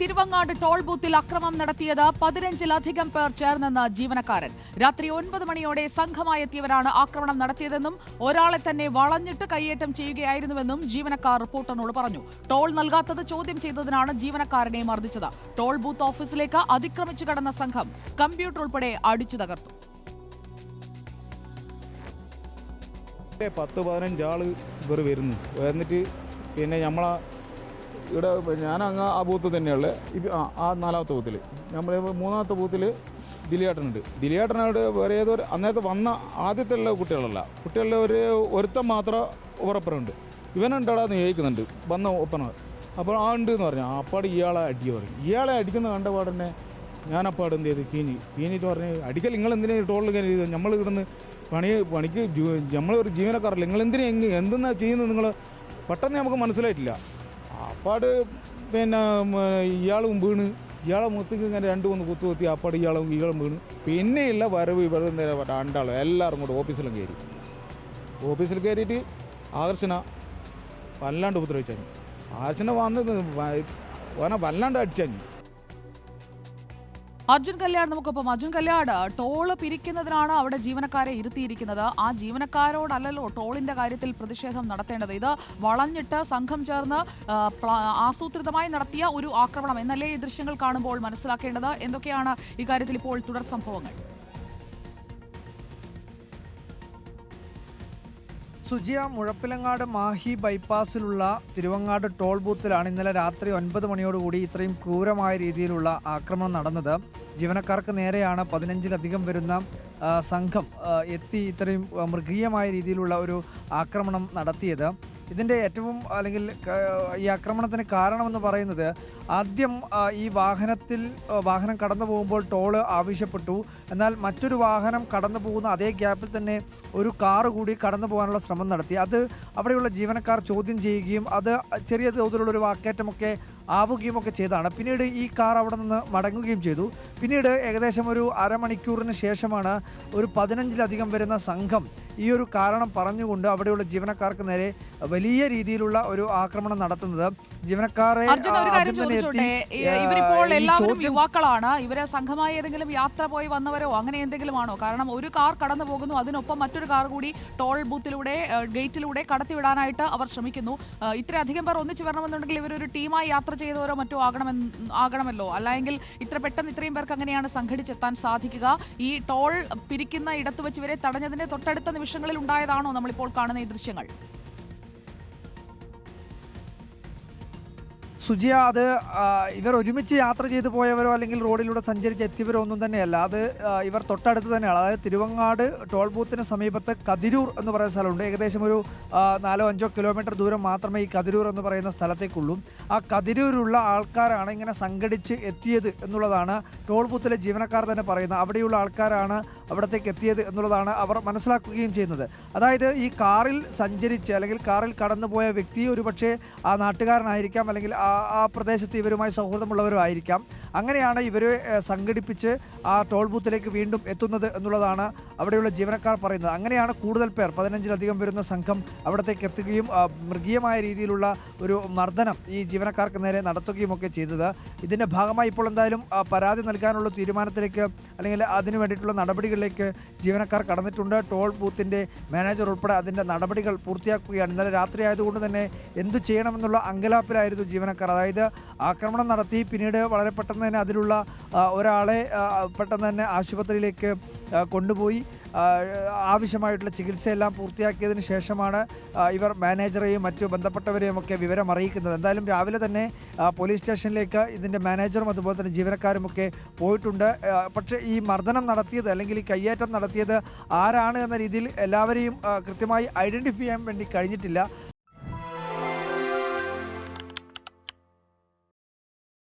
Thiruvangad toll ബൂത്തിൽ അക്രമം നടത്തിയത് പതിനഞ്ചിലധികം പേർ ചേർന്നെന്ന് ജീവനക്കാരൻ. രാത്രി ഒൻപത് മണിയോടെ സംഘമായെത്തിയവരാണ് ആക്രമണം നടത്തിയതെന്നും ഒരാളെ തന്നെ വളഞ്ഞിട്ട് കയ്യേറ്റം ചെയ്യുകയായിരുന്നുവെന്നും ജീവനക്കാർ റിപ്പോർട്ടറിനോട് പറഞ്ഞു. ടോൾ നൽകാത്തത് ചോദ്യം ചെയ്തതിനാണ് ജീവനക്കാരനെ മർദ്ദിച്ചത്. ടോൾ ബൂത്ത് ഓഫീസിലേക്ക് അതിക്രമിച്ചു കടന്ന സംഘം കമ്പ്യൂട്ടർ ഉൾപ്പെടെ അടിച്ചു തകർത്തു. പത്ത് പതിനഞ്ച് ഇവർ വരുന്നു. എന്നിട്ട് പിന്നെ നമ്മളെ ഇവിടെ ഞാൻ അങ്ങ് ആ ബൂത്ത് തന്നെയുള്ളത് ഇപ്പം ആ ആ നാലാമത്തെ ബൂത്തിൽ നമ്മൾ മൂന്നാമത്തെ ബൂത്തിൽ ദിലിയേട്ടനുണ്ട് ദിലിയേട്ടനോട് വേറെ ഏതോ ഒരു- അന്നേരത്തെ വന്ന ആദ്യത്തെ ഉള്ള കുട്ടികളല്ല. കുട്ടികളുടെ ഒരു ഒരുത്തൻ മാത്രം ഉറപ്പറുണ്ട് ഇവനുണ്ടടാന്ന് ചോദിക്കുന്നുണ്ട്. വന്ന ഒപ്പന അപ്പോൾ ആ ഉണ്ട് എന്ന് പറഞ്ഞു. അപ്പാട് ഇയാളെ അടിക്കുക പറഞ്ഞു. ഇയാളെ അടിക്കുന്ന കണ്ട പാടന്നെ ഞാൻ അപ്പാട് എന്ത് ചെയ്ത്? കീഞ്ഞി. കീഞ്ഞിട്ട് പറഞ്ഞ് അടിക്കൽ നിങ്ങൾ എന്തിനാ ടോളിൽ കയറി നമ്മൾ ഇവിടുന്ന് പണി പണിക്ക് നമ്മളൊരു ജീവനക്കാരല്ല? നിങ്ങൾ എന്തിനാ എങ്ങ് എന്തെന്നാ ചെയ്യുന്നത് നിങ്ങൾ പെട്ടെന്ന് നമുക്ക് മനസ്സിലായിട്ടില്ല. അപ്പാട് പിന്നെ ഇയാളും വീണ്. ഇയാളെ മുത്തേക്ക് ഇങ്ങനെ രണ്ട് മൂന്ന് കുത്തു കുത്തി അപ്പാട് ഇയാളും ഇയാളും വീണ്. പിന്നെയുള്ള വരവ് ഇവരുടെ രണ്ടാളും എല്ലാവരും കൂടെ ഓഫീസിലും കയറി. ഓഫീസിൽ കയറിയിട്ട് ആകർഷണ വല്ലാണ്ട് ഉപദ്രവിച്ചു ആകർഷണ വന്ന് വന വല്ലാണ്ട് അടിച്ചു അർജുൻ കല്യാൺ നമുക്കൊപ്പം. അർജുൻ കല്യാൺ ടോൾ പിരിക്കുന്നതിനാണ് അവിടെ ജീവനക്കാരെ ഇരുത്തിയിരിക്കുന്നത്. ആ ജീവനക്കാരോടല്ലല്ലോ ടോളിന്റെ കാര്യത്തിൽ പ്രതിഷേധം നടത്തേണ്ടത്. ഇത് വളഞ്ഞിട്ട് സംഘം ചേർന്ന് ആസൂത്രിതമായി നടത്തിയ ഒരു ആക്രമണം. എന്നല്ലേ ഈ ദൃശ്യങ്ങൾ കാണുമ്പോൾ മനസ്സിലാക്കേണ്ടത്? എന്തൊക്കെയാണ് ഇക്കാര്യത്തിൽ ഇപ്പോൾ തുടർ സംഭവങ്ങൾ? സുജിയ മുഴപ്പിലങ്ങാട് മാഹി ബൈപ്പാസിലുള്ള തിരുവങ്ങാട് ടോൾ ബൂത്തിലാണ് ഇന്നലെ രാത്രി ഒൻപത് മണിയോടുകൂടി ഇത്രയും ക്രൂരമായ രീതിയിലുള്ള ആക്രമണം നടന്നത്. ജീവനക്കാർക്ക് നേരെയാണ് പതിനഞ്ചിലധികം വരുന്ന സംഘം എത്തി ഇത്രയും മൃഗീയമായ രീതിയിലുള്ള ഒരു ആക്രമണം നടത്തിയത്. ഇതിന്റെ ഏറ്റവും അല്ലെങ്കിൽ ഈ ആക്രമണത്തിന് കാരണമെന്ന് പറയുന്നത് ആദ്യം ഈ വാഹനത്തിൽ വാഹനം കടന്നു പോകുമ്പോൾ ടോൾ ആവശ്യപ്പെട്ടു. എന്നാൽ മറ്റൊരു വാഹനം കടന്നു പോകുന്ന അതേ ഗ്യാപ്പിൽ തന്നെ ഒരു കാറ് കൂടി കടന്നു പോകാനുള്ള ശ്രമം നടത്തി. അത് അവിടെയുള്ള ജീവനക്കാർ ചോദ്യം ചെയ്യുകയും അത് ചെറിയ തോതിലുള്ളൊരു വാക്കേറ്റമൊക്കെ ആവുകയും ഒക്കെ ചെയ്താണ് പിന്നീട് ഈ കാർ അവിടെ നിന്ന് മടങ്ങുകയും ചെയ്തു. പിന്നീട് ഏകദേശം ഒരു അരമണിക്കൂറിന് ശേഷമാണ് ഒരു പതിനഞ്ചിലധികം വരുന്ന സംഘം ഈ ഒരു കാരണം പറഞ്ഞുകൊണ്ട് അവിടെയുള്ള ജീവനക്കാർക്ക് നേരെ വലിയ രീതിയിലുള്ള ഒരു ആക്രമണം നടത്തുന്നത്. ജീവനക്കാരെ ഇവരിപ്പോൾ എല്ലാവരും യുവാക്കളാണ്. ഇവരെ സംഘമായി ഏതെങ്കിലും യാത്ര പോയി വന്നവരോ അങ്ങനെ എന്തെങ്കിലും ആണോ കാരണം ഒരു കാർ കടന്നു പോകുന്നു. അതിനൊപ്പം മറ്റൊരു കാർ കൂടി ടോൾ ബൂത്തിലൂടെ ഗേറ്റിലൂടെ കടത്തിവിടാനായിട്ട് അവർ ശ്രമിക്കുന്നു. ഇത്രയധികം പേർ ഒന്നിച്ചു വരണമെന്നുണ്ടെങ്കിൽ ഇവരൊരു ടീമായി യാത്ര ചെയ്തവരോ മറ്റോ ആകണമെന്ന് ആകണമല്ലോ. അല്ലെങ്കിൽ ഇത്ര പെട്ടെന്ന് ഇത്രയും പേർക്ക് അങ്ങനെയാണ് സംഘടിച്ചെത്താൻ സാധിക്കുക. ഈ ടോൾ പിരിക്കുന്ന ഇടത്ത് വെച്ച് ഇവരെ തടഞ്ഞതിന്റെ തൊട്ടടുത്ത നിമിഷങ്ങളിൽ ഉണ്ടായതാണോ നമ്മളിപ്പോൾ കാണുന്ന ഈ ദൃശ്യങ്ങൾ? സുജിയ അത് ഇവർ ഒരുമിച്ച് യാത്ര ചെയ്തു പോയവരോ അല്ലെങ്കിൽ റോഡിലൂടെ സഞ്ചരിച്ച് എത്തിയവരോ ഒന്നും തന്നെയല്ല. അത് ഇവർ തൊട്ടടുത്ത് തന്നെയാണ്. അതായത് തിരുവങ്ങാട് ടോൾ ബൂത്തിന് സമീപത്ത് കതിരൂർ എന്ന് പറയുന്ന സ്ഥലമുണ്ട്. ഏകദേശം ഒരു നാലോ അഞ്ചോ കിലോമീറ്റർ ദൂരം മാത്രമേ ഈ കതിരൂർ എന്ന് പറയുന്ന സ്ഥലത്തേക്കുള്ളൂ. ആ കതിരൂരുള്ള ആൾക്കാരാണ് ഇങ്ങനെ സംഘടിച്ച് എത്തിയത് എന്നുള്ളതാണ് ടോൾ ബൂത്തിലെ ജീവനക്കാർ തന്നെ പറയുന്നത്. അവിടെയുള്ള ആൾക്കാരാണ് അവിടത്തേക്ക് എത്തിയത് എന്നുള്ളതാണ് അവർ മനസ്സിലാക്കുകയും ചെയ്യുന്നത്. അതായത് ഈ കാറിൽ സഞ്ചരിച്ച് അല്ലെങ്കിൽ കാറിൽ കടന്നുപോയ വ്യക്തി ഒരുപക്ഷെ ആ നാട്ടുകാരനായിരിക്കാം അല്ലെങ്കിൽ ആ ആ പ്രദേശത്ത് ഇവരുമായി സൗഹൃദമുള്ളവരും ആയിരിക്കാം അങ്ങനെയാണ് ഇവരെ സംഘടിപ്പിച്ച് ആ ടോൾ ബൂത്തിലേക്ക് വീണ്ടും എത്തുന്നത് എന്നുള്ളതാണ് അവിടെയുള്ള ജീവനക്കാർ പറയുന്നത്. അങ്ങനെയാണ് കൂടുതൽ പേർ പതിനഞ്ചിലധികം വരുന്ന സംഘം അവിടത്തേക്ക് എത്തുകയും മൃഗീയമായ രീതിയിലുള്ള ഒരു മർദ്ദനം ഈ ജീവനക്കാർക്ക് നേരെ നടത്തുകയും ഒക്കെ ചെയ്തത്. ഇതിന്റെ ഭാഗമായി ഇപ്പോൾ എന്തായാലും പരാതി നൽകാനുള്ള തീരുമാനത്തിലേക്ക് അല്ലെങ്കിൽ അതിനു വേണ്ടിയിട്ടുള്ള നടപടികളിലേക്ക് ജീവനക്കാർ കടന്നിട്ടുണ്ട്. ടോൾ ബൂത്തിന്റെ മാനേജർ ഉൾപ്പെടെ അതിന്റെ നടപടികൾ പൂർത്തിയാക്കുകയാണ്. ഇന്നലെ രാത്രി ആയതുകൊണ്ട് തന്നെ എന്തു ചെയ്യണമെന്നുള്ള അങ്കലാപ്പിലായിരുന്നു ജീവനക്കാർ. അതായത് ആക്രമണം നടത്തി പിന്നീട് വളരെ പെട്ടെന്ന് തന്നെ അതിലുള്ള ഒരാളെ പെട്ടെന്ന് തന്നെ ആശുപത്രിയിലേക്ക് കൊണ്ടുപോയി. ആവശ്യമായിട്ടുള്ള ചികിത്സയെല്ലാം പൂർത്തിയാക്കിയതിന് ശേഷമാണ് ഇവർ മാനേജറെയും മറ്റു ബന്ധപ്പെട്ടവരെയും ഒക്കെ വിവരം അറിയിക്കുന്നത്. എന്തായാലും രാവിലെ തന്നെ പോലീസ് സ്റ്റേഷനിലേക്ക് ഇതിന്റെ മാനേജറും അതുപോലെ തന്നെ ജീവനക്കാരും ഒക്കെ പോയിട്ടുണ്ട്. പക്ഷേ ഈ മർദ്ദനം നടത്തിയത് അല്ലെങ്കിൽ ഈ കയ്യേറ്റം നടത്തിയത് ആരാണ് എന്ന രീതിയിൽ എല്ലാവരെയും കൃത്യമായി ഐഡന്റിഫൈ ചെയ്യാൻ വേണ്ടി കഴിഞ്ഞിട്ടില്ല.